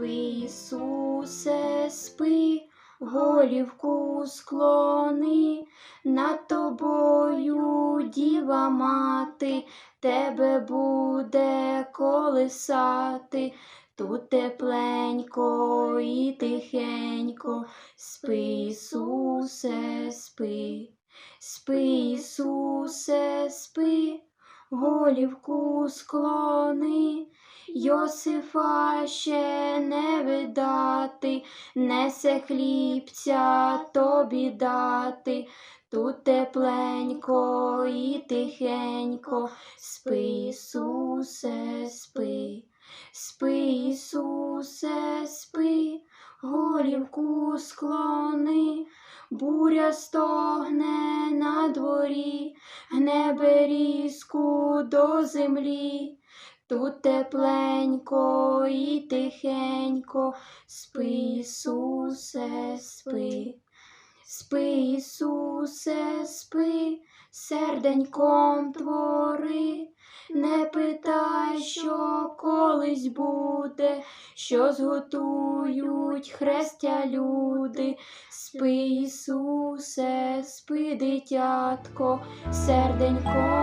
спи, Ісусе, спи, голівку склони, над тобою, діва мати, тебе буде колисати. Тут тепленько і тихенько, спи, Ісусе, спи, спи, Ісусе, спи, голівку склони. Йосифа ще не видати, несе хлібця тобі дати. Тут тепленько і тихенько, спи, Ісусе, спи. Спи, Ісусе, спи, голівку склони, буря стогне на дворі, гне берізку до землі. Тут тепленько і тихенько, спи, Ісусе, спи. Спи, Ісусе, спи, серденьком твори, не питай, що колись буде, що зготують хрестя люди. Спи, Ісусе, спи, дитятко, серденьком.